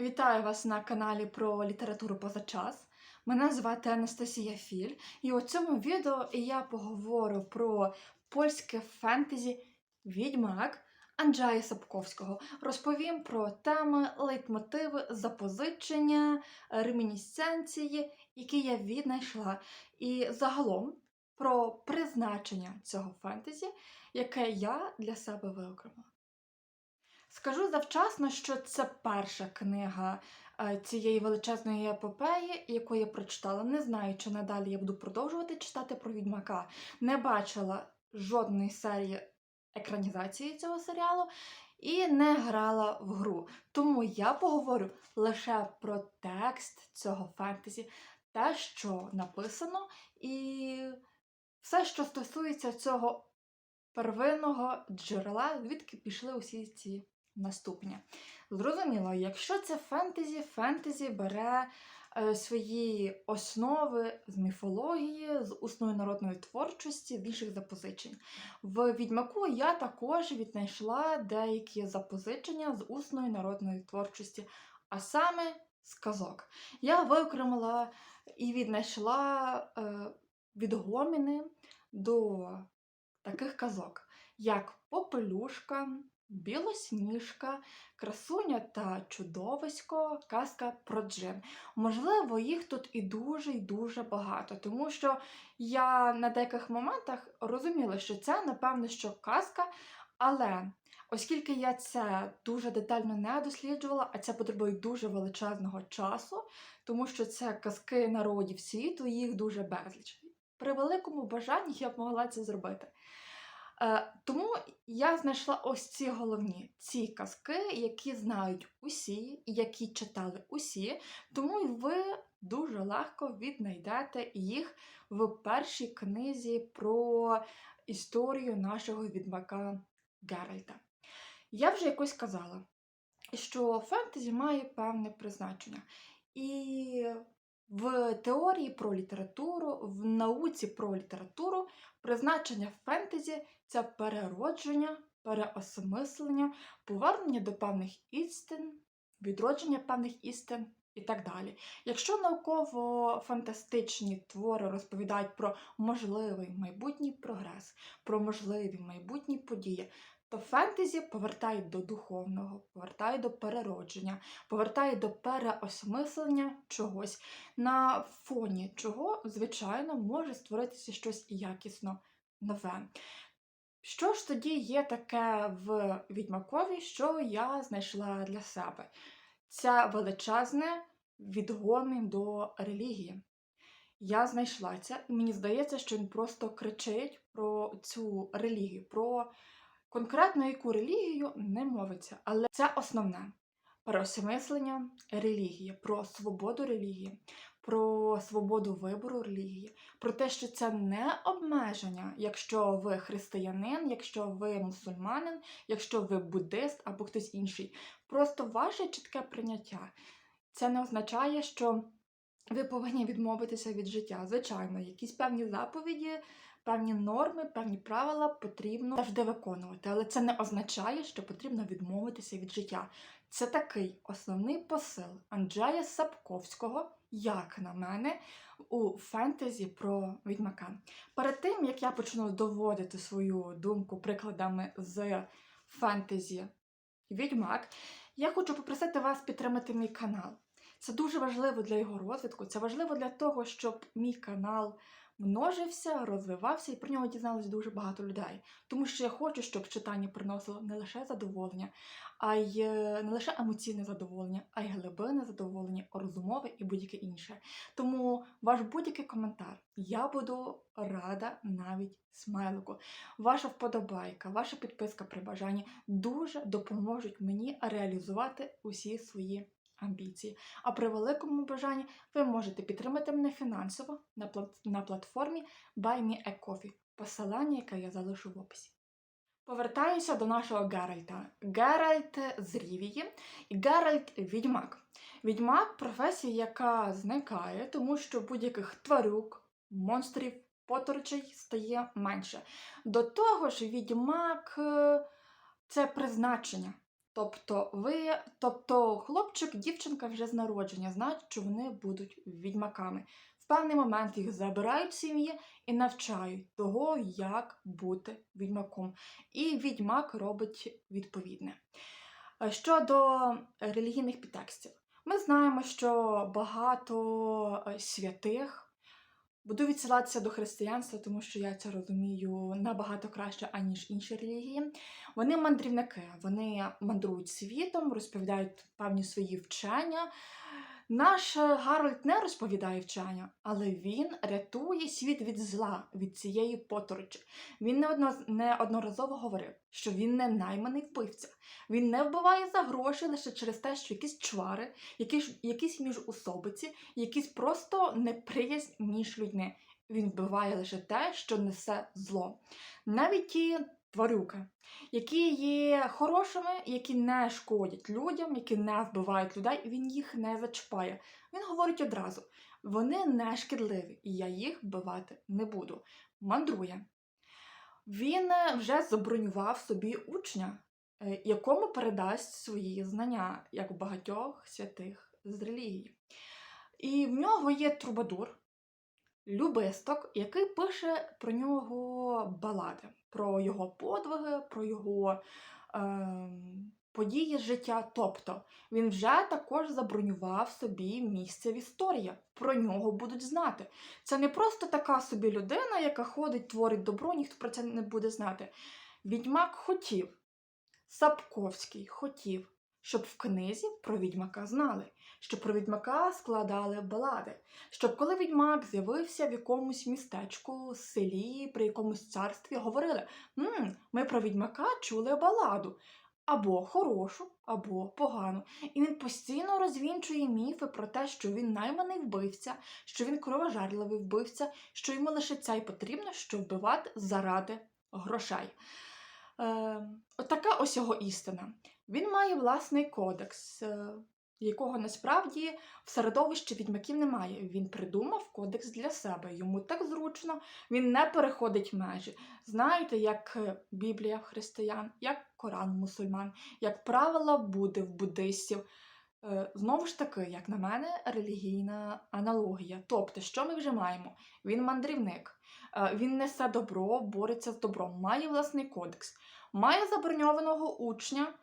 Вітаю вас на каналі про літературу поза час. Мене звати Анастасія Філь, і у цьому відео я поговорю про польське фентезі Відьмак Анджея Сапковського. Розповім про теми, лейтмотиви, запозичення, ремінісценції, які я віднайшла, і загалом про призначення цього фентезі, яке я для себе виокремила. Скажу завчасно, що це перша книга е, цієї величезної епопеї, яку я прочитала. Не знаю, чи надалі я буду продовжувати читати про відьмака. Не бачила жодної серії екранізації цього серіалу і не грала в гру. Тому я поговорю лише про текст цього фентезі, те, що написано, і все, що стосується цього первинного джерела, звідки пішли усі ці наступні. Зрозуміло, якщо це фентезі, фентезі бере е, свої основи з міфології, з усної народної творчості, з інших запозичень. В відьмаку я також віднайшла деякі запозичення з усної народної творчості, а саме з казок. Я виокремила і віднайшла е, відгоміни до таких казок, як Попелюшка, Білосніжка, Красуня та чудовисько, казка про Джин. Можливо, їх тут і дуже і дуже багато, тому що я на деяких моментах розуміла, що це, напевно, що казка, але оскільки я це дуже детально не досліджувала, а це потребує дуже величезного часу, тому що це казки народів світу, їх дуже безліч. При великому бажанні я б могла це зробити. Е, тому я знайшла ось ці головні ці казки, які знають усі, які читали усі, тому ви дуже легко віднайдете їх в першій книзі про історію нашого відьмака Геральта. Я вже якось казала, що фентезі має певне призначення. І в теорії про літературу, в науці про літературу призначення фентезі це переродження, переосмислення, повернення до певних істин, відродження певних істин і так далі. Якщо науково-фантастичні твори розповідають про можливий майбутній прогрес, про можливі майбутні події, то фентезі повертають до духовного, повертають до переродження, повертають до переосмислення чогось, на фоні чого, звичайно, може створитися щось якісно нове. Що ж тоді є таке в відьмакові, що я знайшла для себе? Це величезне відгомін до релігії. Я знайшла це, і мені здається, що він просто кричить про цю релігію, про конкретно яку релігію не мовиться. Але це основне переосмислення релігії, про свободу релігії, про свободу вибору релігії, про те, що це не обмеження, якщо ви християнин, якщо ви мусульманин, якщо ви буддист або хтось інший. Просто ваше чітке прийняття. Це не означає, що ви повинні відмовитися від життя. Звичайно, якісь певні заповіді, певні норми, певні правила потрібно завжди виконувати, але це не означає, що потрібно відмовитися від життя. Це такий основний посил Анджея Сапковського, як на мене, у фентезі про відьмака. Перед тим як я почну доводити свою думку прикладами з фентезі Відьмак, я хочу попросити вас підтримати мій канал. Це дуже важливо для його розвитку. Це важливо для того, щоб мій канал множився, розвивався і про нього дізналось дуже багато людей. Тому що я хочу, щоб читання приносило не лише задоволення, а й е, не лише емоційне задоволення, а й глибинне задоволення, розумове і будь-яке інше. Тому ваш будь-який коментар я буду рада навіть смайлику. Ваша вподобайка, ваша підписка при бажанні дуже допоможуть мені реалізувати усі свої амбіції. А при великому бажанні ви можете підтримати мене фінансово на, на платформі Buy Me a Coffee, посилання, яке я залишу в описі. Повертаюся до нашого Геральта. Геральт з Рівії і Геральт Відьмак. Відьмак професія, яка зникає, тому що будь-яких тварюк, монстрів, поторчей стає менше. До того ж, відьмак е, це призначення. Тобто, ви, тобто хлопчик, дівчинка вже з народження знають, що вони будуть відьмаками. В певний момент їх забирають з сім'ї і навчають того, як бути відьмаком. І відьмак робить відповідне. Е, Щодо релігійних підтекстів, ми знаємо, що багато е, святих буду відсилатися до християнства, тому що я це розумію набагато краще, аніж інші релігії. Вони мандрівники, вони мандрують світом, розповідають певні свої вчення. Наш е, Гарольд не розповідає вчення, але він рятує світ від зла, від цієї поторочі. Він неодно- неодноразово говорив, що він не найманий вбивця. Він не вбиває за гроші лише через те, що якісь чвари, якісь, якісь міжусобиці, якісь просто неприязнь між людьми. Він вбиває лише те, що несе зло. Навіть ті тварюки, які є хорошими, які не шкодять людям, які не вбивають людей, він їх не зачіпає. Він говорить одразу: вони не шкідливі, і я їх вбивати не буду. Мандрує. Він е, вже забронював собі учня, е, якому передасть свої знання, як у багатьох святих з релігії. І в нього є трубадур, любисток, який пише про нього балади, про його подвиги, про його е, події життя. Тобто він вже також забронював собі місце в історії. Про нього будуть знати. Це не просто така собі людина, яка ходить, творить добро, ніхто про це не буде знати. Відьмак хотів, Сапковський хотів, щоб в книзі про відьмака знали, щоб про відьмака складали балади, щоб коли відьмак з'явився в якомусь містечку, селі, при якомусь царстві, говорили: «М, ми про відьмака чули баладу. Або хорошу, або погану. І він постійно розвінчує міфи про те, що він найманий вбивця, що він кровожерливий вбивця, що йому лише це й потрібно, щоб вбивати заради грошей. Е, отака ось його істина. Він має власний кодекс, е, якого насправді в середовищі відьмаків немає. Він придумав кодекс для себе. Йому так зручно, він не переходить межі. Знаєте, як е, Біблія в християн, як Коран в мусульман, як правила Будди в буддистів. Е, Знову ж таки, як на мене, релігійна аналогія. Тобто, що ми вже маємо? Він мандрівник, він несе добро, бореться з добром, має власний кодекс, має заброньованого учня.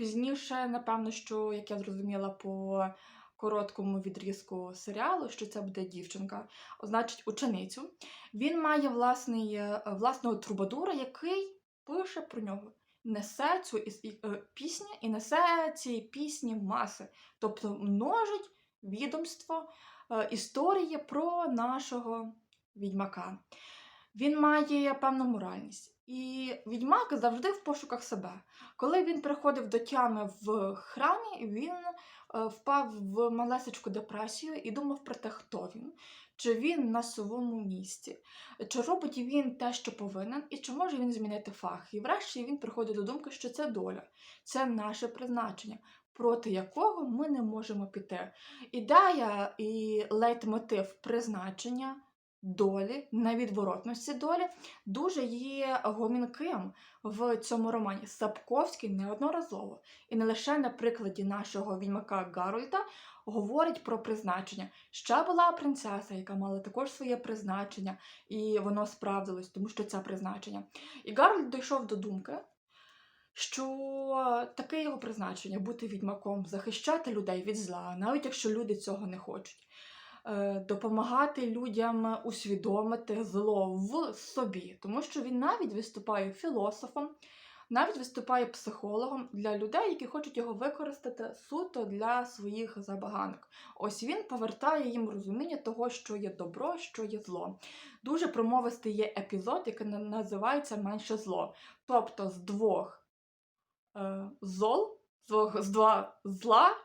Пізніше, напевно, що, як я зрозуміла по короткому відрізку серіалу, що це буде дівчинка, значить ученицю. Він має власний, е, власного трубадура, який пише про нього. Несе цю е, пісню і несе ці пісні маси, тобто множить відомство е, історії про нашого відьмака. Він має певну моральність. І відьмак завжди в пошуках себе. Коли він приходив до тями в храмі, він е, впав в малесечку депресію і думав про те, хто він, чи він на своєму місці, чи робить він те, що повинен, і чи може він змінити фах. І врешті він приходить до думки, що це доля, це наше призначення, проти якого ми не можемо піти. Ідея і лейтмотив призначення. Долі, невідворотності долі дуже є гомінким в цьому романі. Сапковський неодноразово, і не лише на прикладі нашого відьмака Гарольда говорить про призначення. Ще була принцеса, яка мала також своє призначення, і воно справдилось, тому що це призначення. І Гарольд дійшов до думки, що таке його призначення бути відьмаком, захищати людей від зла, навіть якщо люди цього не хочуть. Е, Допомагати людям усвідомити зло в собі, тому що він навіть виступає філософом, навіть виступає психологом для людей, які хочуть його використати суто для своїх забаганок. Ось він повертає їм розуміння того, що є добро, що є зло. Дуже промовистий є епізод, який називається Менше зло. Тобто з двох е, зол, з двох з два зла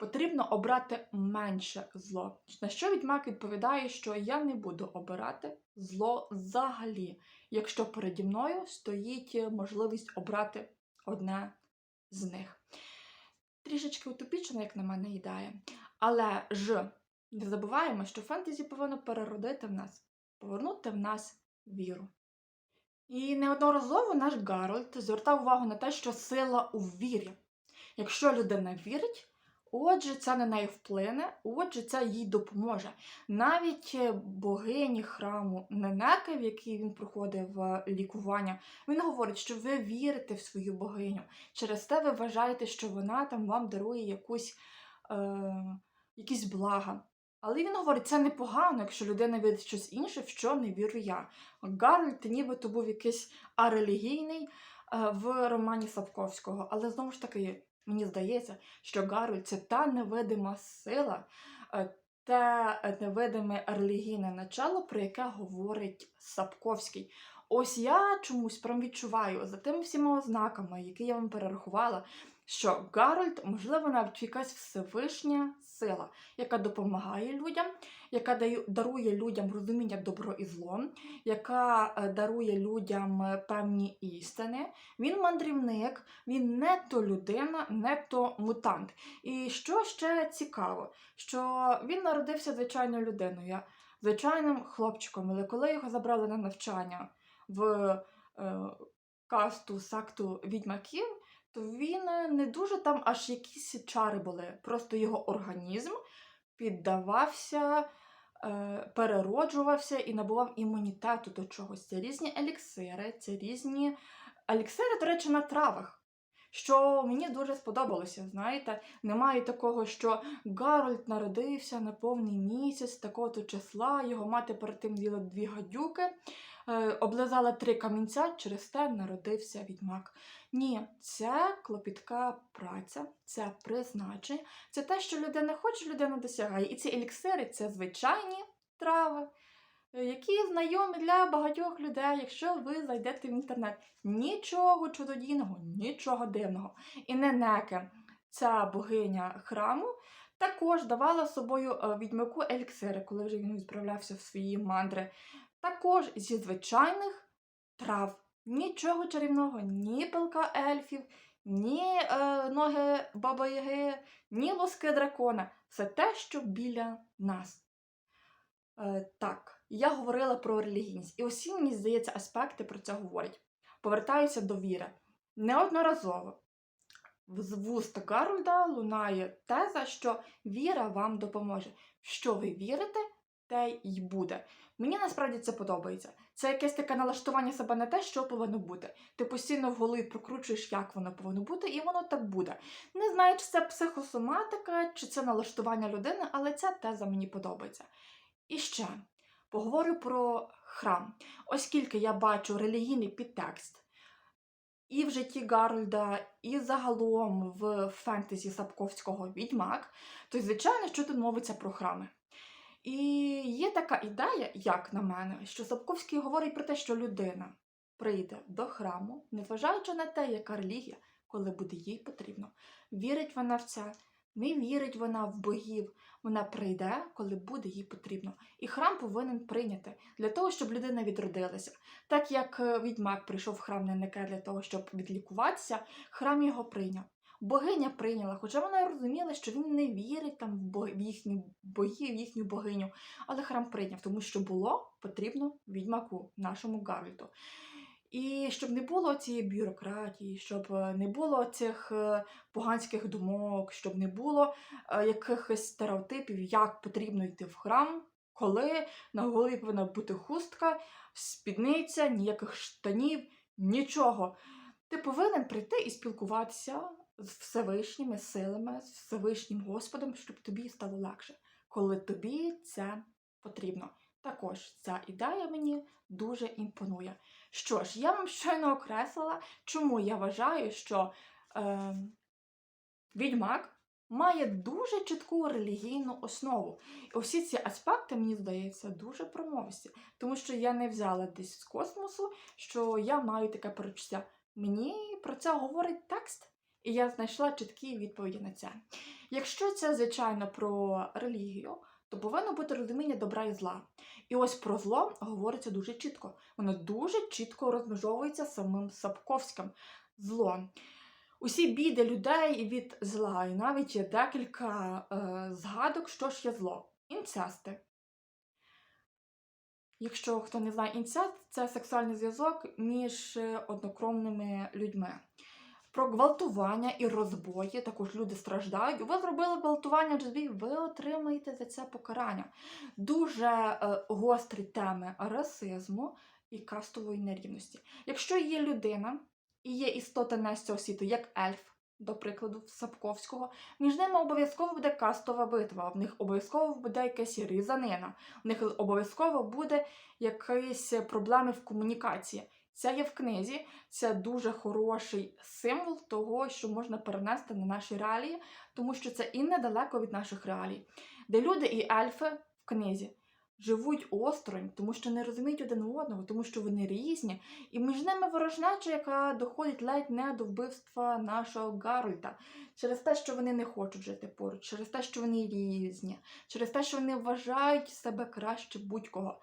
потрібно обрати менше зло. На що відьмак відповідає, що я не буду обирати зло взагалі, якщо переді мною стоїть можливість обрати одне з них. Трішечки утопічно, як на мене, ідея. Але ж не забуваємо, що фентезі повинно переродити в нас, повернути в нас віру. І неодноразово наш Гарольд звертав увагу на те, що сила у вірі. Якщо людина вірить, отже, це на неї вплине, отже, це їй допоможе. Навіть е, богині храму Ненеки, в якій він проходив е, лікування, він говорить, що ви вірите в свою богиню. Через те ви вважаєте, що вона там вам дарує якусь, е, якісь блага. Але він говорить, це непогано, якщо людина вірить щось інше, в що не вірю я. Гарольд нібито був якийсь арелігійний е, в романі Сапковського. Але знову ж таки, мені здається, що Гарольд це та невидима сила, е, те невидиме релігійне начало, про яке говорить Сапковський. Ось я чомусь прям відчуваю за тими всіма ознаками, які я вам перерахувала, що Гарольд, можливо, навіть якась всевишня сила, яка допомагає людям, яка дарує людям розуміння добро і зло, яка е, дарує людям е, певні істини. Він мандрівник, він не то людина, не то мутант. І що ще цікаво, що він народився звичайною людиною, звичайним хлопчиком, але коли його забрали на навчання в е, касту сакту відьмаків, то він е, не дуже там аж якісь чари були. Просто його організм піддавався, е, перероджувався і набував імунітету до чогось. Це різні еліксири, це різні еліксири, до речі, на травах. Що мені дуже сподобалося, знаєте, немає такого, що Гарольд народився на повний місяць такого-то числа, його мати перед тим діла дві гадюки, облизала три камінця, через те народився відьмак. Ні, це клопітка праця, це призначення, це те, що людина хоче, людина досягає. І ці еліксири це звичайні трави, е, які знайомі для багатьох людей, якщо ви зайдете в інтернет. Нічого чудодійного, нічого дивного. І Ненеке, ця богиня храму, також давала собою е, відьмаку еліксири, коли вже він відправлявся в свої мандри. Також зі звичайних трав. Нічого чарівного, ні пилка ельфів, ні е, ноги баба Яги, ні лоски дракона. Все те, що біля нас. Е, так, я говорила про релігійність. І усі, мені здається, аспекти про це говорять. Повертаюся до віри. Неодноразово з вуст Гарольда лунає теза, що віра вам допоможе. Що ви вірите, те й буде. Мені насправді це подобається. Це якесь таке налаштування себе на те, що повинно бути. Ти постійно в голові прокручуєш, як воно повинно бути, і воно так буде. Не знаю, чи це психосоматика, чи це налаштування людини, але ця теза мені подобається. І ще поговорю про храм. Оскільки я бачу релігійний підтекст і в житті Гарольда, і загалом в фентезі Сапковського відьмак, то звичайно, що тут мовиться про храми. І є така ідея, як на мене, що Сапковський говорить про те, що людина прийде до храму, незважаючи на те, яка релігія, коли буде їй потрібно. Вірить вона в це, не вірить вона в богів. Вона прийде, коли буде їй потрібно. І храм повинен прийняти для того, щоб людина відродилася. Так як е, відьмак прийшов в храм Ненеке для того, щоб відлікуватися, храм його прийняв. Богиня прийняла, хоча вона розуміла, що він не вірить там в, бо... в їхні боги, в їхню богиню, але храм прийняв, тому що було потрібно відьмаку, нашому Гарольду. І щоб не було цієї бюрократії, щоб е, не було цих е, поганських думок, щоб не було е, якихось стереотипів, як потрібно йти в храм, коли на голові повинна бути хустка, спідниця, ніяких штанів, нічого. Ти повинен прийти і спілкуватися з Всевишніми силами, з Всевишнім Господом, щоб тобі стало легше, коли тобі це потрібно. Також ця ідея мені дуже імпонує. Що ж, я вам щойно окреслила, чому я вважаю, що е, відьмак має дуже чітку релігійну основу. І усі ці аспекти, мені здається, дуже промовисті, тому що я не взяла десь з космосу, що я маю таке перечуття. Мені про це говорить текст, і я знайшла чіткі відповіді на це. Якщо це, звичайно, про релігію, то повинно бути розуміння добра і зла. І ось про зло говориться дуже чітко. Воно дуже чітко розмежовується самим Сапковським. Зло. Усі біди людей від зла, і навіть є декілька е, згадок, що ж є зло. Інцести. Якщо хто не знає, інцест це сексуальний зв'язок між е, однокровними людьми. Про гвалтування і розбої. Також люди страждають. Ви зробили гвалтування розбій, ви отримаєте за це покарання. Дуже е, гострі теми расизму і кастової нерівності. Якщо є людина і є істота не з цього світу, як ельф, до прикладу, Сапковського, між ними обов'язково буде кастова битва, в них обов'язково буде якась різанина, в них обов'язково буде якісь проблеми в комунікації. Це є в книзі, це дуже хороший символ того, що можна перенести на наші реалії, тому що це і недалеко від наших реалій, де люди і ельфи в книзі живуть осторонь, тому що не розуміють один одного, тому що вони різні, і між ними ворожнеча, яка доходить ледь не до вбивства нашого Гарольда, через те, що вони не хочуть жити поруч, через те, що вони різні, через те, що вони вважають себе краще будь-кого.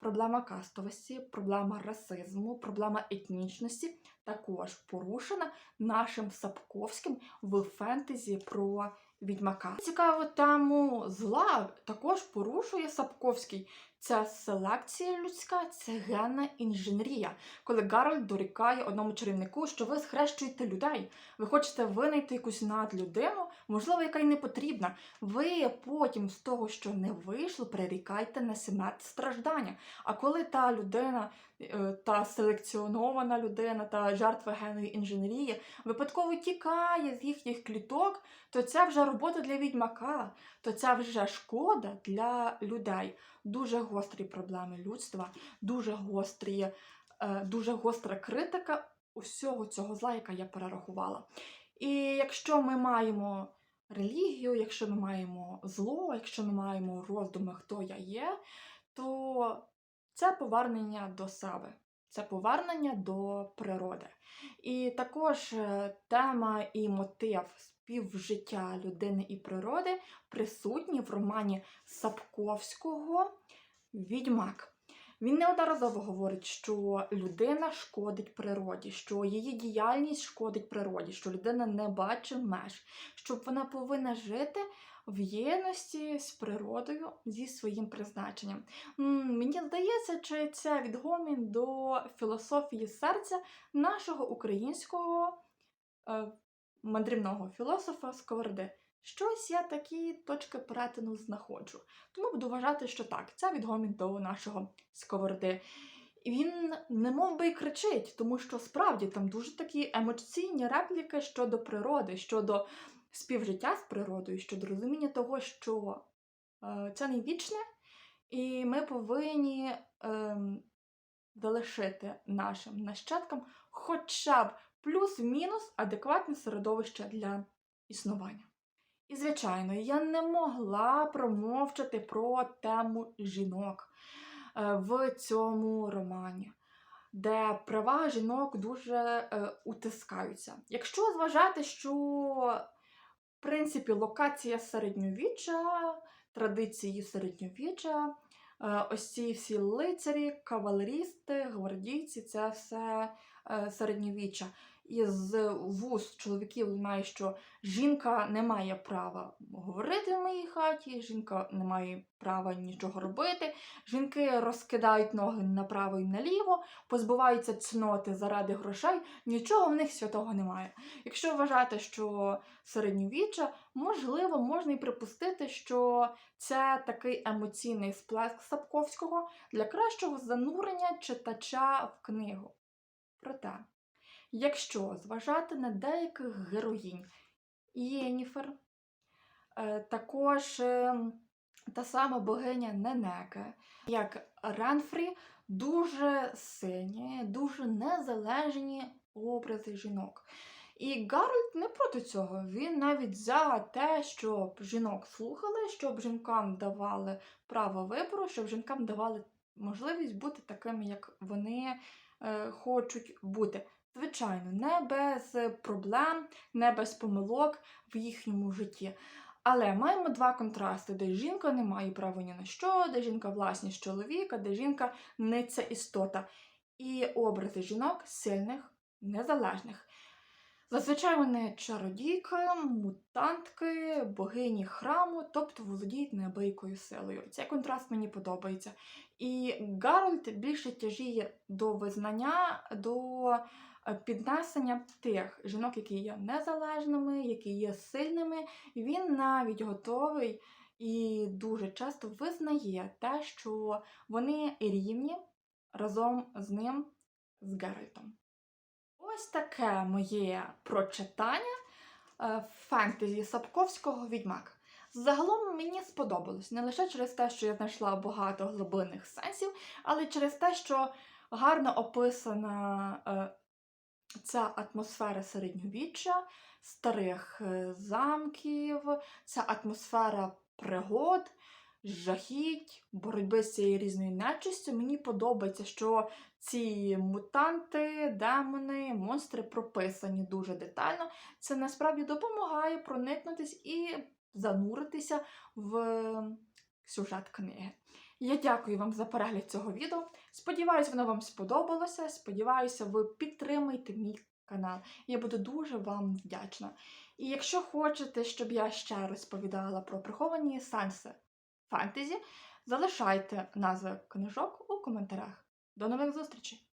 Проблема кастовості, проблема расизму, проблема етнічності також порушена нашим Сапковським в фентезі про відьмака. Цікаву тему зла також порушує Сапковський. Це селекція людська, це генна інженерія. Коли Гарольд дорікає одному чарівнику, що ви схрещуєте людей, ви хочете винайти якусь надлюдину, можливо, яка й не потрібна. Ви потім з того, що не вийшло, прирікайте на смерть страждання. А коли та людина, та селекціонована людина, та жертва генної інженерії випадково тікає з їхніх кліток, то це вже робота для відьмака, то це вже шкода для людей. Дуже гострі проблеми людства, дуже гострі, е, дуже гостра критика усього цього зла, яка я перерахувала. І якщо ми маємо релігію, якщо ми маємо зло, якщо ми маємо роздуми, хто я є, то це повернення до себе, це повернення до природи. І також е, тема і мотив співжиття людини і природи присутні в романі Сапковського Відьмак. Він неодноразово говорить, що людина шкодить природі, що її діяльність шкодить природі, що людина не бачить меж, що вона повинна жити в єдності з природою зі своїм призначенням. Мені здається, чи це відгомін до філософії серця нашого українського е, мандрівного філософа Сковороди. Щось я такі точки перетину знаходжу. Тому буду вважати, що так, це відгомін до нашого сковороди. Він не мов би і кричить, тому що справді там дуже такі емоційні репліки щодо природи, щодо співжиття з природою, щодо розуміння того, що е, це не вічне, і ми повинні е, залишити нашим нащадкам хоча б плюс-мінус адекватне середовище для існування. І, звичайно, я не могла промовчати про тему жінок е, в цьому романі, де права жінок дуже е, утискаються. Якщо зважати, що принципі локація середньовіччя, традиції середньовіччя, е, ось ці всі лицарі, кавалерісти, гвардійці це все е, середньовіччя із вуст чоловіків лунає, що жінка не має права говорити в моїй хаті, жінка не має права нічого робити. Жінки розкидають ноги направо і наліво, позбуваються цноти заради грошей, нічого в них святого немає. Якщо вважати, що середньовіччя, можливо, можна і припустити, що це такий емоційний сплеск Сапковського для кращого занурення читача в книгу. Проте. Якщо зважати на деяких героїнь, Єніфер, е, також е, та сама богиня Ненеке, як Ренфрі, дуже сильні, дуже незалежні образи жінок. І Гарольд не проти цього. Він навіть за те, щоб жінок слухали, щоб жінкам давали право вибору, щоб жінкам давали можливість бути такими, як вони е, хочуть бути. Звичайно, не без проблем, не без помилок в їхньому житті. Але маємо два контрасти, де жінка не має права ні на що, де жінка власність чоловіка, де жінка не ця істота. І образи жінок сильних, незалежних. Зазвичай вони чародійки, мутантки, богині храму, тобто володіють неабиякою силою. Цей контраст мені подобається. І Гарольд більше тяжіє до визнання, до піднесення тих жінок, які є незалежними, які є сильними. Він навіть готовий і дуже часто визнає те, що вони рівні разом з ним, з Геральтом. Ось таке моє прочитання е, фентезі Сапковського Відьмак. Загалом мені сподобалось не лише через те, що я знайшла багато глибинних сенсів, але через те, що гарно описана е, ця атмосфера середньовіччя, старих е, замків, ця атмосфера пригод, жахіть, боротьби з цією різною нечистю. Мені подобається, що ці мутанти, демони, монстри прописані дуже детально. Це насправді допомагає проникнутись і зануритися в сюжет книги. Я дякую вам за перегляд цього відео. Сподіваюсь, воно вам сподобалося. Сподіваюся, ви підтримаєте мій канал. Я буду дуже вам вдячна. І якщо хочете, щоб я ще розповідала про приховані сенси фентезі, залишайте назви книжок у коментарях. До нових зустрічей!